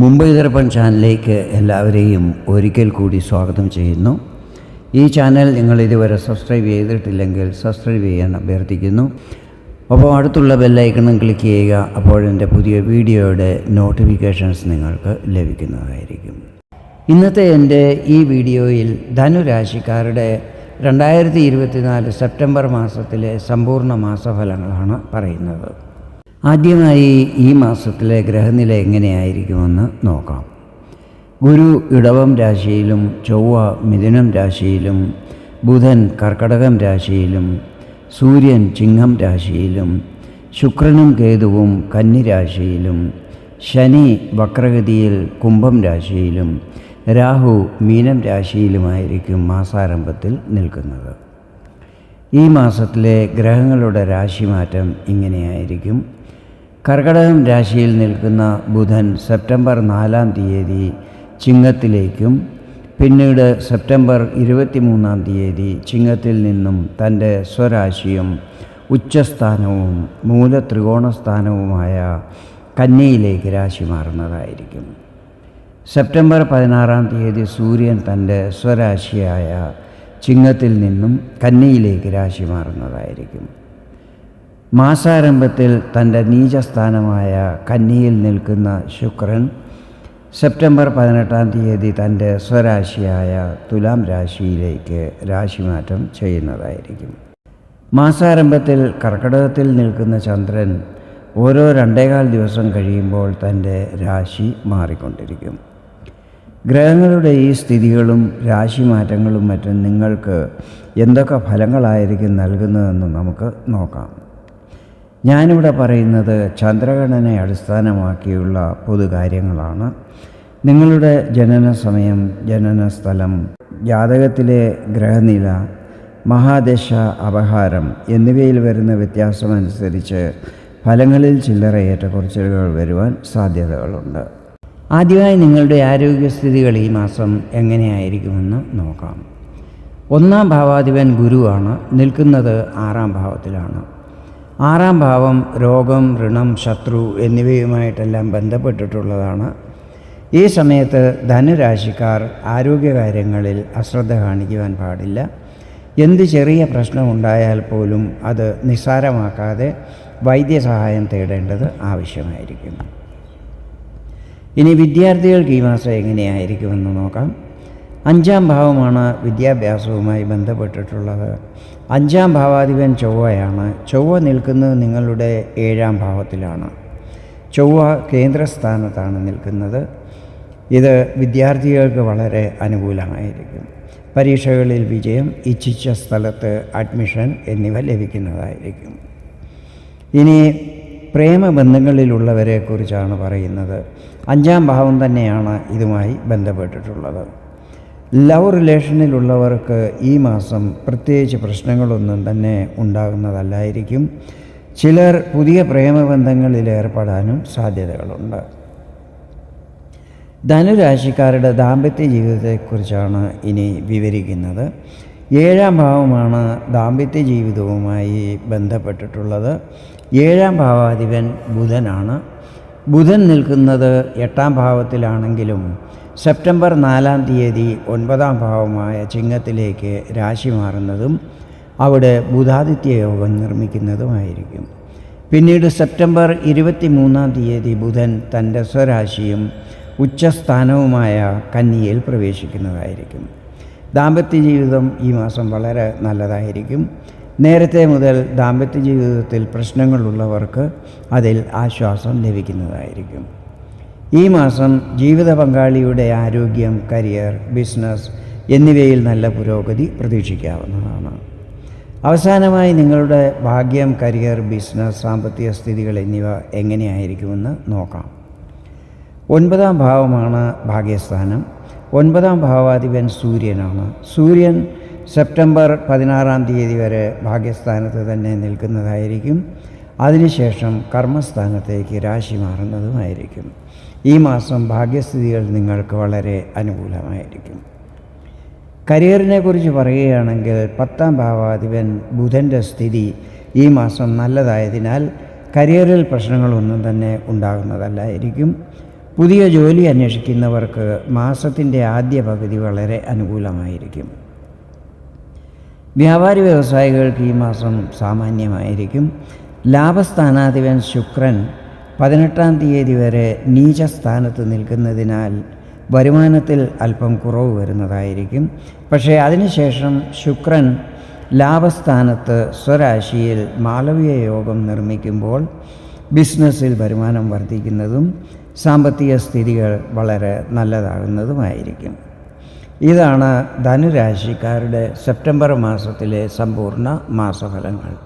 മുംബൈ ദർപ്പൺ ചാനലിലേക്ക് എല്ലാവരെയും ഒരിക്കൽ കൂടി സ്വാഗതം ചെയ്യുന്നു. ഈ ചാനൽ നിങ്ങൾ ഇതുവരെ സബ്സ്ക്രൈബ് ചെയ്തിട്ടില്ലെങ്കിൽ സബ്സ്ക്രൈബ് ചെയ്യാൻ അഭ്യർത്ഥിക്കുന്നു. അപ്പോൾ അടുത്തുള്ള ബെല്ലൈക്കണും ക്ലിക്ക് ചെയ്യുക അപ്പോഴെന്റെ പുതിയ വീഡിയോയുടെ നോട്ടിഫിക്കേഷൻസ് നിങ്ങൾക്ക് ലഭിക്കുന്നതായിരിക്കും. ഇന്നത്തെ എന്റെ ഈ വീഡിയോയിൽ ധനുരാശിക്കാരുടെ രണ്ടായിരത്തി ഇരുപത്തിനാല് സെപ്റ്റംബർ മാസത്തിലെ സമ്പൂർണ മാസഫലങ്ങളാണ് പറയുന്നത്. ആദ്യമായി ഈ മാസത്തിലെ ഗ്രഹനില എങ്ങനെയായിരിക്കുമെന്ന് നോക്കാം. ഗുരു ഇടവം രാശിയിലും ചൊവ്വ മിഥുനം രാശിയിലും ബുധൻ കർക്കടകം രാശിയിലും സൂര്യൻ ചിങ്ങം രാശിയിലും ശുക്രനും കേതുവും കന്നി രാശിയിലും ശനി വക്രഗതിയിൽ കുംഭം രാശിയിലും രാഹു മീനം രാശിയിലുമായിരിക്കും മാസാരംഭത്തിൽ നിൽക്കുന്നത്. ഈ മാസത്തിലെ ഗ്രഹങ്ങളുടെ രാശിമാറ്റം ഇങ്ങനെയായിരിക്കും. കർക്കടകം രാശിയിൽ നിൽക്കുന്ന ബുധൻ സെപ്റ്റംബർ നാലാം തീയതി ചിങ്ങത്തിലേക്കും പിന്നീട് സെപ്റ്റംബർ ഇരുപത്തിമൂന്നാം തീയതി ചിങ്ങത്തിൽ നിന്നും തന്റെ സ്വരാശിയും ഉച്ചസ്ഥാനവും മൂലത്രികോണസ്ഥാനവുമായ കന്നിയിലേക്ക് രാശി മാറുന്നതായിരിക്കും. സെപ്റ്റംബർ പതിനാറാം തീയതി സൂര്യൻ തന്റെ സ്വരാശിയായ ചിങ്ങത്തിൽ നിന്നും കന്നിയിലേക്ക് രാശി മാറുന്നതായിരിക്കും. മാസാരംഭത്തിൽ തന്റെ നീചസ്ഥാനമായ കന്നിയിൽ നിൽക്കുന്ന ശുക്രൻ സെപ്റ്റംബർ പതിനെട്ടാം തീയതി തന്റെ സ്വരാശിയായ തുലാം രാശിയിലേക്ക് രാശിമാറ്റം ചെയ്യുന്നതായിരിക്കും. മാസാരംഭത്തിൽ കർക്കടകത്തിൽ നിൽക്കുന്ന ചന്ദ്രൻ ഓരോ രണ്ടേകാൽ ദിവസം കഴിയുമ്പോൾ തന്റെ രാശി മാറിക്കൊണ്ടിരിക്കും. ഗ്രഹങ്ങളുടെ ഈ സ്ഥിതികളും രാശിമാറ്റങ്ങളും മറ്റും നിങ്ങൾക്ക് എന്തൊക്കെ ഫലങ്ങളായിരിക്കും നൽകുന്നതെന്ന് നമുക്ക് നോക്കാം. ഞാനിവിടെ പറയുന്നത് ചന്ദ്രഗണനെ അടിസ്ഥാനമാക്കിയുള്ള പൊതുകാര്യങ്ങളാണ്. നിങ്ങളുടെ ജനന സമയം ജനന സ്ഥലം ജാതകത്തിലെ ഗ്രഹനില മഹാദശ അപഹാരം എന്നിവയിൽ വരുന്ന വ്യത്യാസമനുസരിച്ച് ഫലങ്ങളിൽ ചില്ലറ ഏറ്റക്കുറച്ചിലുകൾ വരുവാൻ സാധ്യതകളുണ്ട്. ആദ്യമായി നിങ്ങളുടെ ആരോഗ്യസ്ഥിതികൾ ഈ മാസം എങ്ങനെയായിരിക്കുമെന്ന് നോക്കാം. ഒന്നാം ഭാവാധിപൻ ഗുരുവാണ്. നിൽക്കുന്നത് ആറാം ഭാവത്തിലാണ്. ആറാം ഭാവം രോഗം ഋണം ശത്രു എന്നിവയുമായിട്ടെല്ലാം ബന്ധപ്പെട്ടിട്ടുള്ളതാണ്. ഈ സമയത്ത് ധനുരാശിക്കാർ ആരോഗ്യകാര്യങ്ങളിൽ അശ്രദ്ധ കാണിക്കുവാൻ പാടില്ല. എന്ത് ചെറിയ പ്രശ്നമുണ്ടായാൽ പോലും അത് നിസ്സാരമാക്കാതെ വൈദ്യസഹായം തേടേണ്ടത് ആവശ്യമായിരിക്കും. ഇനി വിദ്യാർത്ഥികൾക്ക് ഈ മാസം എങ്ങനെയായിരിക്കുമെന്ന് നോക്കാം. അഞ്ചാം ഭാവമാണ് വിദ്യാഭ്യാസവുമായി ബന്ധപ്പെട്ടിട്ടുള്ളത്. അഞ്ചാം ഭാവാധിപൻ ചൊവ്വയാണ്. ചൊവ്വ നിൽക്കുന്നത് നിങ്ങളുടെ ഏഴാം ഭാവത്തിലാണ്. ചൊവ്വ കേന്ദ്രസ്ഥാനത്താണ് നിൽക്കുന്നത്. ഇത് വിദ്യാർത്ഥികൾക്ക് വളരെ അനുകൂലമായിരിക്കും. പരീക്ഷകളിൽ വിജയം ഇച്ഛിച്ച സ്ഥലത്ത് അഡ്മിഷൻ എന്നിവ ലഭിക്കുന്നതായിരിക്കും. ഇനി പ്രേമബന്ധങ്ങളിലുള്ളവരെ കുറിച്ചാണ് പറയുന്നത്. അഞ്ചാം ഭാവം തന്നെയാണ് ഇതുമായി ബന്ധപ്പെട്ടിട്ടുള്ളത്. ലവ് റിലേഷനിലുള്ളവർക്ക് ഈ മാസം പ്രത്യേകിച്ച് പ്രശ്നങ്ങളൊന്നും തന്നെ ഉണ്ടാകുന്നതല്ലായിരിക്കും. ചിലർ പുതിയ പ്രേമബന്ധങ്ങളിൽ ഏർപ്പെടാനും സാധ്യതകളുണ്ട്. ധനുരാശിക്കാരുടെ ദാമ്പത്യ ജീവിതത്തെക്കുറിച്ചാണ് ഇനി വിവരിക്കുന്നത്. ഏഴാം ഭാവമാണ് ദാമ്പത്യ ജീവിതവുമായി ബന്ധപ്പെട്ടിട്ടുള്ളത്. ഏഴാം ഭാവാധിപൻ ബുധനാണ്. ബുധൻ നിൽക്കുന്നത് എട്ടാം ഭാവത്തിലാണെങ്കിലും സെപ്റ്റംബർ നാലാം തീയതി ഒൻപതാം ഭാവമായ ചിങ്ങത്തിലേക്ക് രാശി മാറുന്നതും അവിടെ ബുധാദിത്യ യോഗം നിർമ്മിക്കുന്നതുമായിരിക്കും. പിന്നീട് സെപ്റ്റംബർ ഇരുപത്തി മൂന്നാം തീയതി ബുധൻ തന്റെ സ്വരാശിയും ഉച്ചസ്ഥാനവുമായ കന്നിയിൽ പ്രവേശിക്കുന്നതായിരിക്കും. ദാമ്പത്യ ജീവിതം ഈ മാസം വളരെ നല്ലതായിരിക്കും. നേരത്തെ മുതൽ ദാമ്പത്യ ജീവിതത്തിൽ പ്രശ്നങ്ങളുള്ളവർക്ക് അതിൽ ആശ്വാസം ലഭിക്കുന്നതായിരിക്കും. ഈ മാസം ജീവിത പങ്കാളിയുടെ ആരോഗ്യം കരിയർ ബിസിനസ് എന്നിവയിൽ നല്ല പുരോഗതി പ്രതീക്ഷിക്കാവുന്നതാണ്. അവസാനമായി നിങ്ങളുടെ ഭാഗ്യം കരിയർ ബിസിനസ് സാമ്പത്തിക സ്ഥിതികൾ എന്നിവ എങ്ങനെയായിരിക്കുമെന്ന് നോക്കാം. ഒൻപതാം ഭാവമാണ് ഭാഗ്യസ്ഥാനം. ഒൻപതാം ഭാവാധിപൻ സൂര്യനാണ്. സൂര്യൻ സെപ്റ്റംബർ പതിനാറാം തീയതി വരെ ഭാഗ്യസ്ഥാനത്ത് തന്നെ നിൽക്കുന്നതായിരിക്കും. അതിനുശേഷം കർമ്മസ്ഥാനത്തേക്ക് രാശി മാറുന്നതുമായിരിക്കും. ഈ മാസം ഭാഗ്യസ്ഥിതികൾ നിങ്ങൾക്ക് വളരെ അനുകൂലമായിരിക്കും. കരിയറിനെ കുറിച്ച് പറയുകയാണെങ്കിൽ പത്താം ഭാവാധിപൻ ബുധന്റെ സ്ഥിതി ഈ മാസം നല്ലതായതിനാൽ കരിയറിൽ പ്രശ്നങ്ങളൊന്നും തന്നെ ഉണ്ടാകുന്നതല്ലായിരിക്കും. പുതിയ ജോലി അന്വേഷിക്കുന്നവർക്ക് മാസത്തിന്റെ ആദ്യ പകുതി വളരെ അനുകൂലമായിരിക്കും. വ്യാപാരി വ്യവസായികൾക്ക് ഈ മാസം സാമാന്യമായിരിക്കും. ലാഭസ്ഥാനാധിപൻ ശുക്രൻ പതിനെട്ടാം തീയതി വരെ നീചസ്ഥാനത്ത് നിൽക്കുന്നതിനാൽ വരുമാനത്തിൽ അല്പം കുറവ് വരുന്നതായിരിക്കും. പക്ഷേ അതിനുശേഷം ശുക്രൻ ലാഭസ്ഥാനത്ത് സ്വരാശിയിൽ മാളവീയ യോഗം നിർമ്മിക്കുമ്പോൾ ബിസിനസ്സിൽ വരുമാനം വർദ്ധിക്കുന്നതും സാമ്പത്തിക സ്ഥിതികൾ വളരെ നല്ലതാകുന്നതുമായിരിക്കും. ഇതാണ് ധനുരാശിക്കാരുടെ സെപ്റ്റംബർ മാസത്തിലെ സമ്പൂർണ മാസഫലങ്ങൾ.